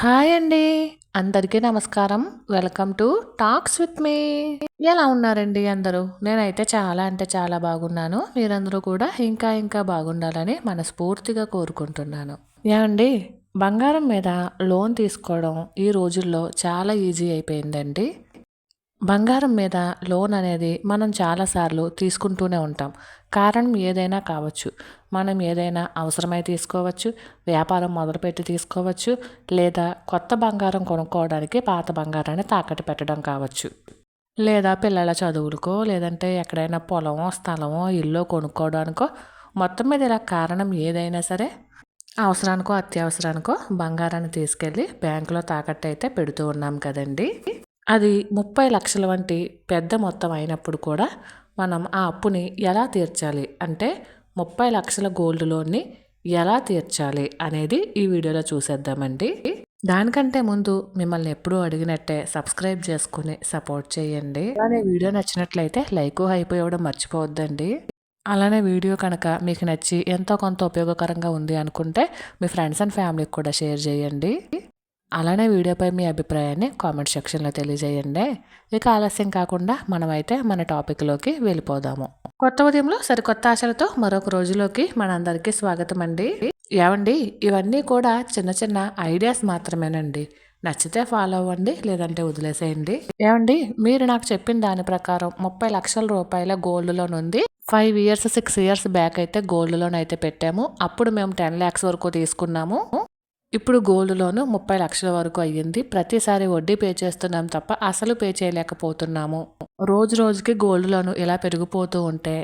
Hi అండి. అందరికీ నమస్కారం. Welcome to talks with me. ఎలా ఉన్నారండి అందరూ? నేనైతే చాలా అంటే చాలా బాగున్నాను. మీరందరూ కూడా ఇంకా ఇంకా బాగుండాలని మనస్ఫూర్తిగా కోరుకుంటున్నాను. ఏమండి? బంగారం మీద లోన్ తీసుకోవడం ఈ రోజుల్లో చాలా ఈజీ అయిపోయిందండి. బంగారం మీద లోన్ అనేది మనం చాలాసార్లు తీసుకుంటూనే ఉంటాం. కారణం ఏదైనా కావచ్చు. మనం ఏదైనా అవసరమై తీసుకోవచ్చు వ్యాపారం మొదలుపెట్టి తీసుకోవచ్చు లేదా కొత్త బంగారం కొనుక్కోవడానికి పాత బంగారాన్ని తాకట్టు పెట్టడం కావచ్చు. లేదా పిల్లల చదువులకో లేదంటే ఎక్కడైనా పొలమో స్థలమో ఇల్లు కొనుక్కోవడానికో మొత్తం మీద ఇలా కారణం ఏదైనా సరే అవసరానికో అత్యవసరానికో బంగారాన్ని తీసుకెళ్ళి బ్యాంకులో తాకట్టు అయితే పెడుతూ ఉన్నాం కదండి. అది ముప్పై లక్షల వంటి పెద్ద మొత్తం అయినప్పుడు కూడా మనం ఆ అప్పుని ఎలా తీర్చాలి? అంటే ముప్పై లక్షల గోల్డ్ లోన్ని ఎలా తీర్చాలి అనేది ఈ వీడియోలో చూసేద్దామండి. దానికంటే ముందు మిమ్మల్ని ఎప్పుడూ అడిగినట్టే సబ్స్క్రైబ్ చేసుకుని సపోర్ట్ చేయండి. అలానే వీడియో నచ్చినట్లయితే లైక్ అయిపోయవడం మర్చిపోవద్దండి. అలానే వీడియో కనుక మీకు నచ్చి ఎంతో కొంత ఉపయోగకరంగా ఉంది అనుకుంటే మీ ఫ్రెండ్స్ అండ్ ఫ్యామిలీకి కూడా షేర్ చేయండి. అలానే వీడియోపై మీ అభిప్రాయాన్ని కామెంట్ సెక్షన్లో తెలియజేయండి. ఇక ఆలస్యం కాకుండా మనమైతే మన టాపిక్లోకి వెళ్ళిపోదాము. కొత్త ఉదయంలో సరికొత్త ఆశలతో మరొక రోజులోకి మనందరికీ స్వాగతం అండి. ఏమండి ఇవన్నీ కూడా చిన్న చిన్న ఐడియాస్ మాత్రమేనండి. నచ్చితే ఫాలో అవ్వండి లేదంటే వదిలేసేయండి. ఏమండి మీరు నాకు చెప్పిన దాని ప్రకారం ముప్పై లక్షల రూపాయల గోల్డ్ లోన్ ఉంది. Five years six years back అయితే గోల్డ్ లోన్ అయితే పెట్టాము. అప్పుడు మేము టెన్ ల్యాక్స్ వరకు తీసుకున్నాము. ఇప్పుడు గోల్డ్ లోను ముప్పై లక్షల వరకు అయ్యింది. ప్రతిసారి వడ్డీ పే చేస్తున్నాం తప్ప అసలు పే చేయలేకపోతున్నాము. రోజు రోజుకి గోల్డ్ లోను ఇలా పెరిగిపోతూ ఉంటే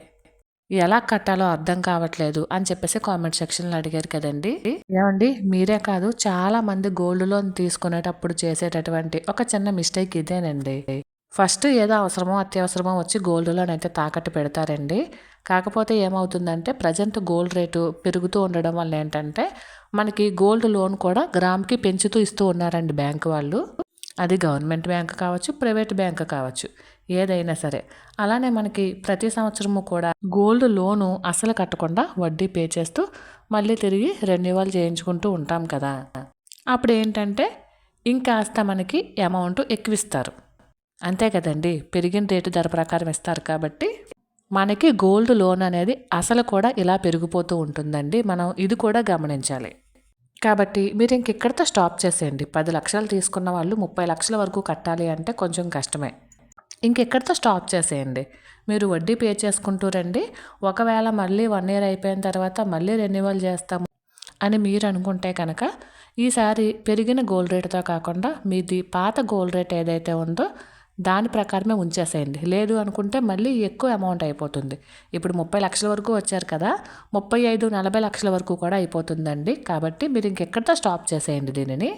ఎలా కట్టాలో అర్థం కావట్లేదు అని చెప్పేసి కామెంట్ సెక్షన్లో అడిగారు కదండి. ఏమండి? మీరే కాదు చాలా మంది గోల్డ్ లోన్ తీసుకునేటప్పుడు చేసేటటువంటి ఒక చిన్న మిస్టేక్ ఇదేనండి. ఫస్ట్ ఏదో అవసరమో అత్యవసరమో వచ్చి గోల్డ్ లోన్ అయితే తాకట్టు పెడతారండి. కాకపోతే ఏమవుతుందంటే ప్రజెంట్ గోల్డ్ రేటు పెరుగుతూ ఉండడం వల్ల ఏంటంటే మనకి గోల్డ్ లోన్ కూడా గ్రామ్కి పెంచుతూ ఇస్తూ ఉన్నారండి బ్యాంక్ వాళ్ళు. అది గవర్నమెంట్ బ్యాంక్ కావచ్చు ప్రైవేట్ బ్యాంక్ కావచ్చు ఏదైనా సరే. అలానే మనకి ప్రతి సంవత్సరము కూడా గోల్డ్ లోను అసలు కట్టకుండా వడ్డీ పే చేస్తూ మళ్ళీ తిరిగి రెన్యువల్ చేయించుకుంటూ ఉంటాం కదా. అప్పుడు ఏంటంటే ఇంకాస్త మనకి అమౌంట్ ఎక్కువిస్తారు. అంతే కదండి పెరిగిన రేటు ధర ప్రకారం ఇస్తారు కాబట్టి మనకి గోల్డ్ లోన్ అనేది అసలు కూడా ఇలా పెరిగిపోతూ ఉంటుందండి. మనం ఇది కూడా గమనించాలి. కాబట్టి మీరు ఇంకెక్కడితో స్టాప్ చేసేయండి. పది లక్షలు తీసుకున్న వాళ్ళు ముప్పై లక్షల వరకు కట్టాలి అంటే కొంచెం కష్టమే. ఇంకెక్కడితో స్టాప్ చేసేయండి. మీరు వడ్డీ పే చేసుకుంటూ రండి. ఒకవేళ మళ్ళీ వన్ ఇయర్ అయిపోయిన తర్వాత మళ్ళీ రెన్యువల్ చేస్తాము అని మీరు అనుకుంటే కనుక ఈసారి పెరిగిన గోల్డ్ రేటుతో కాకుండా మీది పాత గోల్డ్ రేట్ ఏదైతే ఉందో దాని ప్రకారమే ఉంచేసేయండి. లేదు అనుకుంటే మళ్ళీ ఎక్కువ అమౌంట్ అయిపోతుంది. ఇప్పుడు ముప్పై లక్షల వరకు వచ్చారు కదా ముప్పై ఐదు నలభై లక్షల వరకు కూడా అయిపోతుందండి. కాబట్టి మీరు ఇంకెక్కడితో స్టాప్ చేసేయండి దీనిని.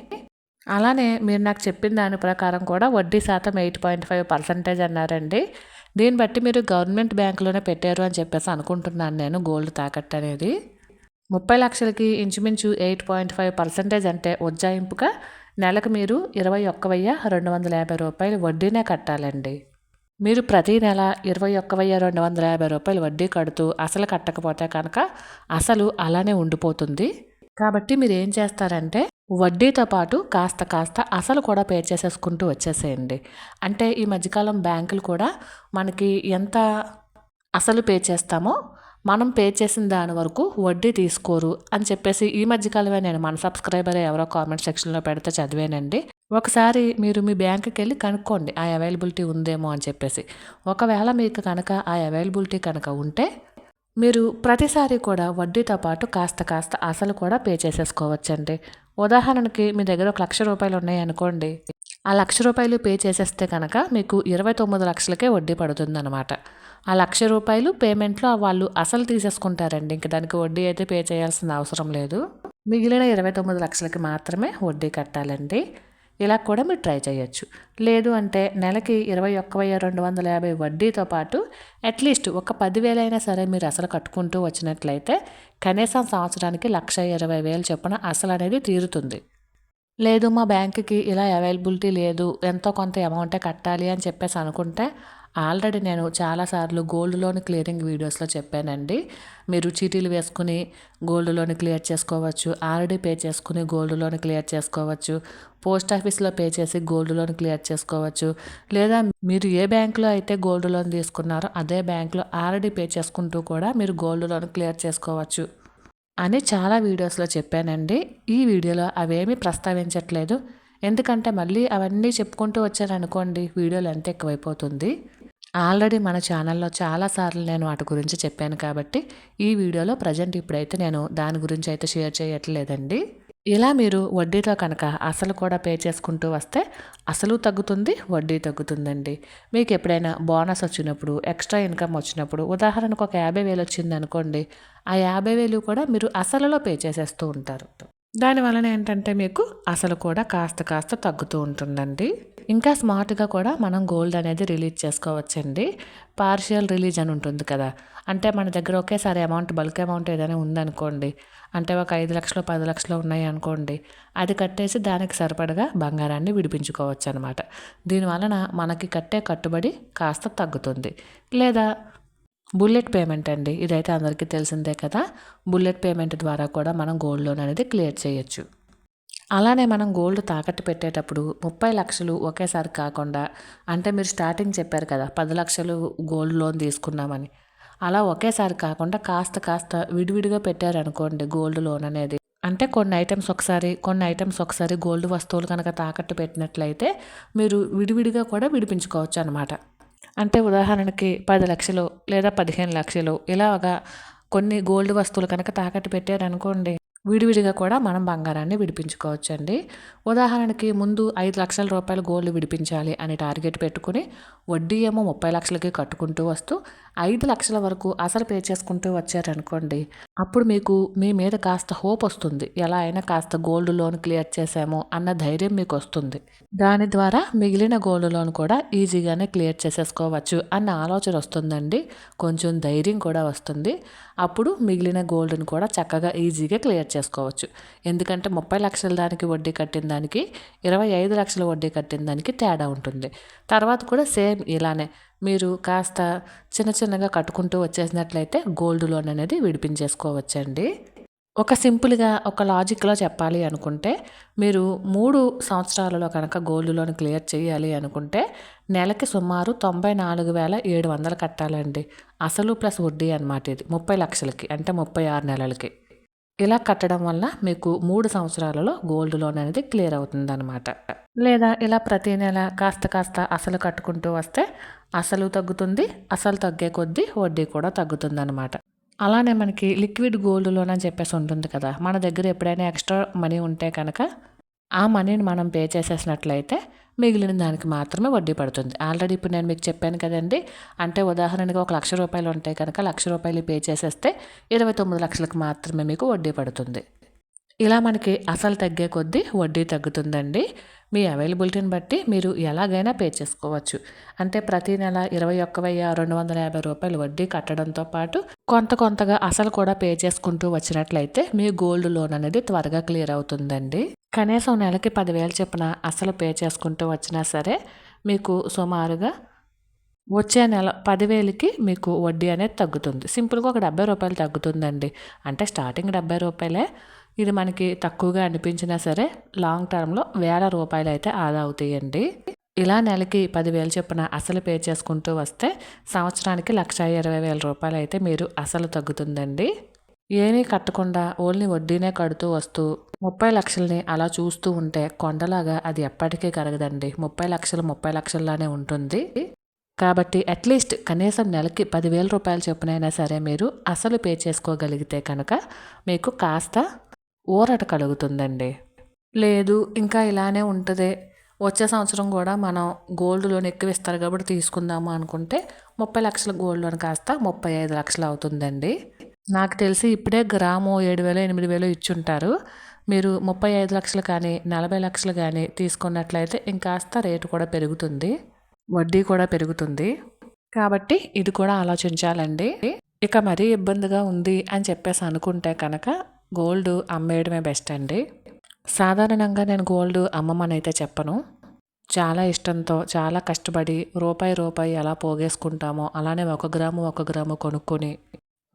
అలానే మీరు నాకు చెప్పిన దాని ప్రకారం కూడా వడ్డీ శాతం ఎయిట్ పాయింట్ ఫైవ్ పర్సెంటేజ్ అన్నారండి. దీన్ని బట్టి మీరు గవర్నమెంట్ బ్యాంకులోనే పెట్టారు అని చెప్పేసి అనుకుంటున్నాను నేను గోల్డ్ తాకట్టు అనేది. ముప్పై లక్షలకి ఇంచుమించు ఎయిట్ పాయింట్ ఫైవ్ పర్సెంటేజ్ అంటే ఉజ్జాయింపుగా నెలకు మీరు ఇరవై ఒక్క వెయ్యి రెండు వందల యాభై రూపాయలు వడ్డీనే కట్టాలండి. మీరు ప్రతి నెల ఇరవై ఒక్క వెయ్యి రెండు వందల యాభై రూపాయలు వడ్డీ కడుతూ అసలు కట్టకపోతే కనుక అసలు అలానే ఉండిపోతుంది. కాబట్టి మీరు ఏం చేస్తారంటే వడ్డీతో పాటు కాస్త కాస్త అసలు కూడా పే చేసేసుకుంటూ వచ్చేసేయండి. అంటే ఈ మధ్యకాలం బ్యాంకులు కూడా మనకి ఎంత అసలు పే చేస్తామో మనం పే చేసిన దాని వరకు వడ్డీ తీసుకోరు అని చెప్పేసి ఈ మధ్యకాలమే నేను మన సబ్స్క్రైబర్ ఎవరో కామెంట్ సెక్షన్లో పెడితే చదివానండి. ఒకసారి మీరు మీ బ్యాంకుకి వెళ్ళి కనుక్కోండి ఆ అవైలబిలిటీ ఉందేమో అని చెప్పేసి. ఒకవేళ మీకు కనుక ఆ అవైలబిలిటీ కనుక ఉంటే మీరు ప్రతిసారి కూడా వడ్డీతో పాటు కాస్త కాస్త అసలు కూడా పే చేసేసుకోవచ్చండి. ఉదాహరణకి మీ దగ్గర ఒక లక్ష రూపాయలు ఉన్నాయి అనుకోండి ఆ లక్ష రూపాయలు పే చేసేస్తే కనుక మీకు ఇరవై తొమ్మిది లక్షలకే వడ్డీ పడుతుందన్నమాట. ఆ లక్ష రూపాయలు పేమెంట్లో వాళ్ళు అసలు తీసేసుకుంటారండి. ఇంక దానికి వడ్డీ అయితే పే చేయాల్సిన అవసరం లేదు. మిగిలిన ఇరవై తొమ్మిది లక్షలకి మాత్రమే వడ్డీ కట్టాలండి. ఇలా కూడా మీరు ట్రై చేయొచ్చు. లేదు అంటే నెలకి ఇరవై ఒక్క వెయ్యి రెండు వందల యాభై వడ్డీతో పాటు అట్లీస్ట్ ఒక పదివేలైనా సరే మీరు అసలు కట్టుకుంటూ వచ్చినట్లయితే కనీసం సంవత్సరానికి లక్ష ఇరవై వేలు చొప్పున అసలు అనేది తీరుతుంది. లేదు మా బ్యాంకుకి ఇలా అవైలబిలిటీ లేదు ఎంతో కొంత అమౌంటే కట్టాలి అని చెప్పేసి అనుకుంటే ఆల్రెడీ నేను చాలాసార్లు గోల్డ్ లోన్ క్లియరింగ్ వీడియోస్లో చెప్పానండి. మీరు చీటీలు వేసుకుని గోల్డ్ లోన్ క్లియర్ చేసుకోవచ్చు ఆల్రెడీ పే చేసుకుని గోల్డ్ లోన్ క్లియర్ చేసుకోవచ్చు పోస్ట్ ఆఫీస్లో పే చేసి గోల్డ్ లోన్ క్లియర్ చేసుకోవచ్చు లేదా మీరు ఏ బ్యాంకులో అయితే గోల్డ్ లోన్ తీసుకున్నారో అదే బ్యాంకులో ఆల్రెడీ పే చేసుకుంటూ కూడా మీరు గోల్డ్ లోన్ క్లియర్ చేసుకోవచ్చు. అని చాలా వీడియోస్లో చెప్పానండి. ఈ వీడియోలో అవేమీ ప్రస్తావించట్లేదు. ఎందుకంటే మళ్ళీ అవన్నీ చెప్పుకుంటూ వచ్చారనుకోండి వీడియోలు ఎంత ఎక్కువైపోతుంది. ఆల్రెడీ మన ఛానల్లో చాలాసార్లు నేను వాటి గురించి చెప్పాను కాబట్టి ఈ వీడియోలో ప్రజెంట్ ఇప్పుడైతే నేను దాని గురించి అయితే షేర్ చేయట్లేదండి. ఇలా మీరు వడ్డీతో కనుక అసలు కూడా పే చేసుకుంటూ వస్తే అసలు తగ్గుతుంది వడ్డీ తగ్గుతుందండి. మీకు ఎప్పుడైనా బోనస్ వచ్చినప్పుడు ఎక్స్ట్రా ఇన్కమ్ వచ్చినప్పుడు ఉదాహరణకు ఒక యాభై వేలు వచ్చింది అనుకోండి ఆ యాభై వేలు కూడా మీరు అసలులో పే చేసేస్తూ ఉంటారు. దానివలన ఏంటంటే మీకు అసలు కూడా కాస్త కాస్త తగ్గుతూ ఉంటుందండి. ఇంకా స్మార్ట్గా కూడా మనం గోల్డ్ అనేది రిలీజ్ చేసుకోవచ్చండి. పార్షియల్ రిలీజ్ అని ఉంటుంది కదా. అంటే మన దగ్గర ఒకేసారి అమౌంట్ బల్క్ అమౌంట్ ఏదైనా ఉందనుకోండి. అంటే ఒక ఐదు లక్షలు పది లక్షలు ఉన్నాయి అనుకోండి. అది కట్టేసి దానికి సరిపడగా బంగారాన్ని విడిపించుకోవచ్చు అనమాట దీనివలన మనకి కట్టే కట్టుబడి కాస్త తగ్గుతుంది. లేదా బుల్లెట్ పేమెంట్ అండి. ఇదైతే అందరికీ తెలిసిందే కదా. బుల్లెట్ పేమెంట్ ద్వారా కూడా మనం గోల్డ్ లోన్ అనేది క్లియర్ చేయొచ్చు. అలానే మనం గోల్డ్ తాకట్టు పెట్టేటప్పుడు ముప్పై లక్షలు ఒకేసారి కాకుండా అంటే మీరు స్టార్టింగ్ చెప్పారు కదా పది లక్షలు గోల్డ్ లోన్ తీసుకున్నామని. అలా ఒకేసారి కాకుండా కాస్త కాస్త విడివిడిగా పెట్టారనుకోండి గోల్డ్ లోన్ అనేది. అంటే కొన్ని ఐటమ్స్ ఒకసారి కొన్ని ఐటమ్స్ ఒకసారి గోల్డ్ వస్తువులు కనుక తాకట్టు పెట్టినట్లయితే మీరు విడివిడిగా కూడా విడిపించుకోవచ్చు అనమాట అంటే ఉదాహరణకి పది లక్షలు లేదా పదిహేను లక్షలు ఇలాగా కొన్ని గోల్డ్ వస్తువులు కనుక తాకట్టు పెట్టారనుకోండి విడివిడిగా కూడా మనం బంగారాన్ని విడిపించుకోవచ్చండి. ఉదాహరణకి ముందు ఐదు లక్షల రూపాయలు గోల్డ్ విడిపించాలి అని టార్గెట్ పెట్టుకుని వడ్డీ ఏమో ముప్పై లక్షలకి కట్టుకుంటూ వస్తూ ఐదు లక్షల వరకు అసలు పే చేసుకుంటూ వచ్చారనుకోండి అప్పుడు మీకు మీ మీద కాస్త హోప్ వస్తుంది. ఎలా అయినా కాస్త గోల్డ్ లోన్ క్లియర్ చేసాము అన్న ధైర్యం మీకు వస్తుంది. దాని ద్వారా మిగిలిన గోల్డ్ లోన్ కూడా ఈజీగానే క్లియర్ చేసేసుకోవచ్చు అన్న ఆలోచన వస్తుందండి. కొంచెం ధైర్యం కూడా వస్తుంది. అప్పుడు మిగిలిన గోల్డ్ని కూడా చక్కగా ఈజీగా క్లియర్ చేసుకోవచ్చు. ఎందుకంటే ముప్పై లక్షల దానికి వడ్డీ కట్టిన దానికి ఇరవై ఐదు లక్షల వడ్డీ కట్టిన దానికి తేడా ఉంటుంది. తర్వాత కూడా సేమ్ ఇలానే మీరు కాస్త చిన్న చిన్నగా కట్టుకుంటూ వచ్చేసినట్లయితే గోల్డ్ లోన్ అనేది విడిపించేసుకోవచ్చండి. ఒక సింపుల్గా ఒక లాజిక్లో చెప్పాలి అనుకుంటే మీరు మూడు సంవత్సరాలలో కనుక గోల్డ్ లోన్ క్లియర్ చేయాలి అనుకుంటే నెలకి సుమారు తొంభై నాలుగు వేల ఏడు వందలు కట్టాలండి. అసలు ప్లస్ వడ్డీ అనమాట ఇది. ముప్పై లక్షలకి అంటే ముప్పై ఆరు నెలలకి. ఇలా కట్టడం వల్ల మీకు మూడు సంవత్సరాలలో గోల్డ్ లోన్ అనేది క్లియర్ అవుతుంది అనమాట లేదా ఇలా ప్రతి నెల కాస్త కాస్త అసలు కట్టుకుంటూ వస్తే అసలు తగ్గుతుంది అసలు తగ్గే కొద్దీ వడ్డీ కూడా తగ్గుతుంది అనమాట అలానే మనకి లిక్విడ్ గోల్డ్ లోన్ అని చెప్పేసి ఉంటుంది కదా మన దగ్గర ఎప్పుడైనా ఎక్స్ట్రా మనీ ఉంటే కనుక ఆ మనీని మనం పే చేసేసినట్లయితే మిగిలిన దానికి మాత్రమే వడ్డీ పడుతుంది. ఆల్రెడీ ఇప్పుడు నేను మీకు చెప్పాను కదండి అంటే ఉదాహరణగా ఒక లక్ష రూపాయలు ఉంటాయి కనుక లక్ష రూపాయలు పే చేసేస్తే ఇరవై తొమ్మిది లక్షలకు మాత్రమే మీకు వడ్డీ పడుతుంది. ఇలా మనకి అసలు తగ్గే కొద్దీ వడ్డీ తగ్గుతుందండి. మీ అవైలబిలిటీని బట్టి మీరు ఎలాగైనా పే చేసుకోవచ్చు. అంటే ప్రతి నెల ఇరవై ఒక్క వెయ్యి రెండు వందల యాభై రూపాయలు వడ్డీ కట్టడంతో పాటు కొంత కొంతగా అసలు కూడా పే చేసుకుంటూ వచ్చినట్లయితే మీ గోల్డ్ లోన్ అనేది త్వరగా క్లియర్ అవుతుందండి. కనీసం నెలకి పదివేలు చొప్పున అసలు పే చేసుకుంటూ వచ్చినా సరే మీకు సుమారుగా వచ్చే నెల పదివేలకి మీకు వడ్డీ అనేది తగ్గుతుంది. సింపుల్గా ఒక డెబ్బై రూపాయలు తగ్గుతుందండి. అంటే స్టార్టింగ్ డెబ్బై రూపాయలే. ఇది మనకి తక్కువగా అనిపించినా సరే లాంగ్ టర్మ్లో వేల రూపాయలు అయితే ఆదా అవుతాయండి. ఇలా నెలకి పదివేలు చొప్పున అసలు పే చేసుకుంటూ వస్తే సంవత్సరానికి లక్ష ఇరవై వేల రూపాయలు అయితే మీరు అసలు తగ్గుతుందండి. ఏమీ కట్టకుండా ఓన్లీ వడ్డీనే కడుతూ వస్తూ ముప్పై లక్షల్ని అలా చూస్తూ ఉంటే కొండలాగా అది ఎప్పటికీ కరగదండి. ముప్పై లక్షలు ముప్పై లక్షల్లానే ఉంటుంది. కాబట్టి అట్లీస్ట్ కనీసం నెలకి పదివేల రూపాయల చొప్పునైనా సరే మీరు అసలు పే చేసుకోగలిగితే కనుక మీకు కాస్త ఊరట కలుగుతుందండి. లేదు ఇంకా ఇలానే ఉంటుంది. వచ్చే సంవత్సరం కూడా మనం గోల్డ్ లోన్ ఎక్కువ ఇస్తారు కాబట్టి తీసుకుందాము అనుకుంటే ముప్పై లక్షల గోల్డ్ లోన్ కాస్త ముప్పై ఐదు లక్షలు అవుతుందండి. నాకు తెలిసి ఇప్పుడే గ్రాము ఏడు వేలు ఎనిమిది వేలు ఇచ్చుంటారు. మీరు ముప్పై ఐదు లక్షలు కానీ నలభై లక్షలు కానీ తీసుకున్నట్లయితే ఇంకాస్త రేటు కూడా పెరుగుతుంది. వడ్డీ కూడా పెరుగుతుంది. కాబట్టి ఇది కూడా ఆలోచించాలండి. ఇక మరీ ఇబ్బందిగా ఉంది అని చెప్పేసి అనుకుంటే కనుక గోల్డ్ అమ్మేయడమే బెస్ట్ అండి. సాధారణంగా నేను గోల్డ్ అమ్మమని అయితే చెప్పను. చాలా ఇష్టంతో చాలా కష్టపడి రూపాయి రూపాయి ఎలా పోగేసుకుంటామో అలానే ఒక గ్రాము ఒక గ్రాము కొనుక్కొని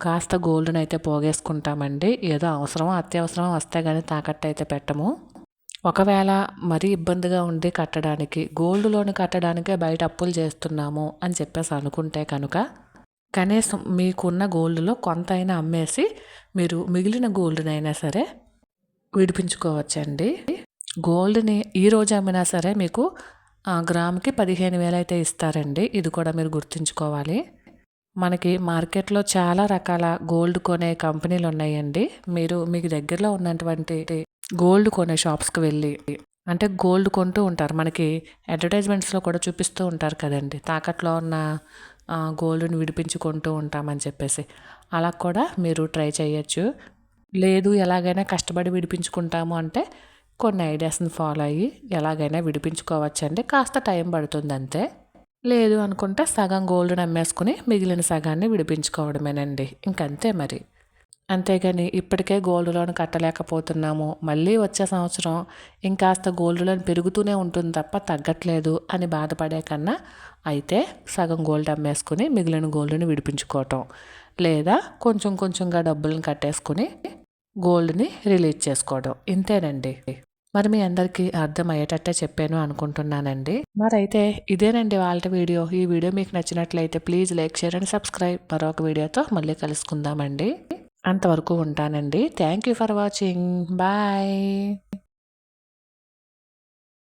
కాస్త గోల్డ్ని అయితే పోగేసుకుంటామండి. ఏదో అవసరమో అత్యవసరమో వస్తే కానీ తాకట్టు అయితే పెట్టము. ఒకవేళ మరీ ఇబ్బందిగా ఉంది కట్టడానికి గోల్డ్ లోన్ కట్టడానికే బయట అప్పులు చేస్తున్నాము అని చెప్పేసి అనుకుంటే కనుక కనీసం మీకున్న గోల్డ్లో కొంత అయినా అమ్మేసి మీరు మిగిలిన గోల్డ్నైనా సరే విడిపించుకోవచ్చండి. గోల్డ్ని ఈ రోజు అమ్మినా సరే మీకు గ్రామ్కి పదిహేను వేలు అయితే ఇస్తారండి. ఇది కూడా మీరు గుర్తుంచుకోవాలి. మనకి మార్కెట్లో చాలా రకాల గోల్డ్ కొనే కంపెనీలు ఉన్నాయండి మీరు మీకు దగ్గరలో ఉన్నటువంటి గోల్డ్ కొనే షాప్స్కి వెళ్ళి అంటే గోల్డ్ కొంటూ ఉంటారు. మనకి అడ్వర్టైజ్మెంట్స్లో కూడా చూపిస్తూ ఉంటారు కదండి. తాకట్లో ఉన్న గోల్డ్ని విడిపించుకుంటూ ఉంటామని చెప్పేసి. అలా కూడా మీరు ట్రై చేయొచ్చు. లేదు ఎలాగైనా కష్టపడి విడిపించుకుంటాము అంటే కొన్ని ఐడియాస్ని ఫాలో అయ్యి ఎలాగైనా విడిపించుకోవచ్చండి. కాస్త టైం పడుతుంది అంతే. లేదు అనుకుంటే సగం గోల్డ్ని అమ్మేసుకుని మిగిలిన సగాన్ని విడిపించుకోవడమేనండి. ఇంకంతే మరి. అంతేగాని ఇప్పటికే గోల్డ్ లోన్ కట్టలేకపోతున్నాము. మళ్ళీ వచ్చే సంవత్సరం ఇంకాస్త గోల్డ్ లోన్ పెరుగుతూనే ఉంటుంది తప్ప తగ్గట్లేదు అని బాధపడే కన్నా అయితే సగం గోల్డ్ అమ్మేసుకుని మిగిలిన గోల్డ్ని విడిపించుకోవటం. లేదా కొంచెం కొంచెంగా డబ్బులను కట్టేసుకుని గోల్డ్ని రిలీజ్ చేసుకోవడం ఇంతేనండి. మరి మీ అందరికీ అర్థమయ్యేటట్టే చెప్పాను అనుకుంటున్నానండి. మరైతే ఇదేనండి వాళ్ళ వీడియో. ఈ వీడియో మీకు నచ్చినట్లయితే please like share and subscribe. మరొక వీడియోతో మళ్ళీ కలుసుకుందామండి. అంతవరకు ఉంటానండి. Thank you for watching bye